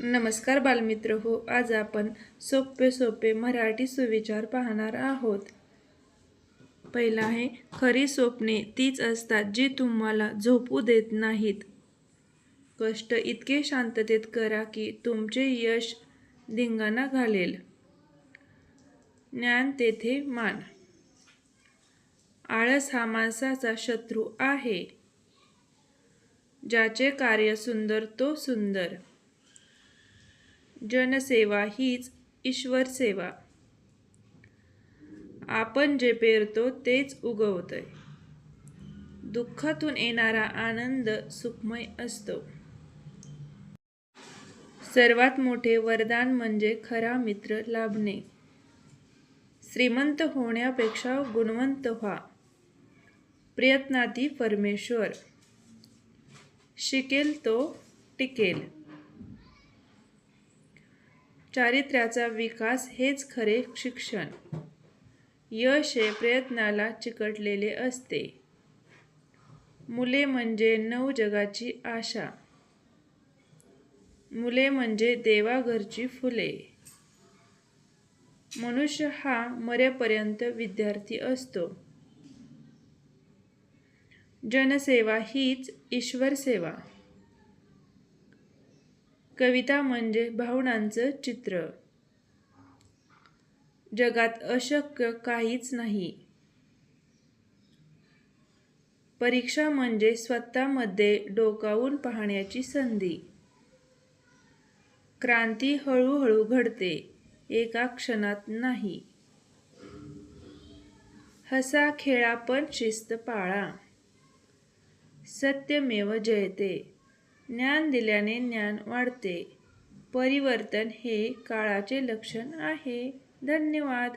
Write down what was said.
नमस्कार बालमित्र हो आज आपण सोपे सोपे मराठी सुविचार पाहणार आहोत. पहिला आहे खरी स्वप्ने तीच असतात जी तुम्हाला झोपू देत नाहीत. कष्ट इतके शांततेत करा की तुमचे यश धिंगाणा घालेल. ज्ञान तेथे मान. आळस हा माणसाचा शत्रू आहे. ज्याचे कार्य सुंदर तो सुंदर. जनसेवा हीच ईश्वर सेवा. आपण जे पेरतो तेच उगवतंय. दुःखातून येणारा आनंद सुखमय असतो. सर्वात मोठे वरदान म्हणजे खरा मित्र लाभणे. श्रीमंत होण्यापेक्षा गुणवंत व्हा. प्रयत्नाती परमेश्वर. शिकेल तो टिकेल. चारित्र्याचा विकास हेच खरे शिक्षण. यश हे प्रयत्नाला चिकटलेले असते. मुले म्हणजे नऊ जगाची आशा. मुले म्हणजे देवाघरची फुले. मनुष्य हा मरेपर्यंत विद्यार्थी असतो. जनसेवा हीच ईश्वर सेवा कविता म्हणजे भावनांचं चित्र. जगात अशक्य काहीच नाही. परीक्षा म्हणजे स्वतःमध्ये डोकावून पाहण्याची संधी. क्रांती हळूहळू घडते एका क्षणात नाही. हसा खेळा पण शिस्त पाळा. सत्यमेव जयते. ज्ञान दिल्याने ज्ञान वाढते. परिवर्तन हे काळाचे लक्षण आहे. धन्यवाद.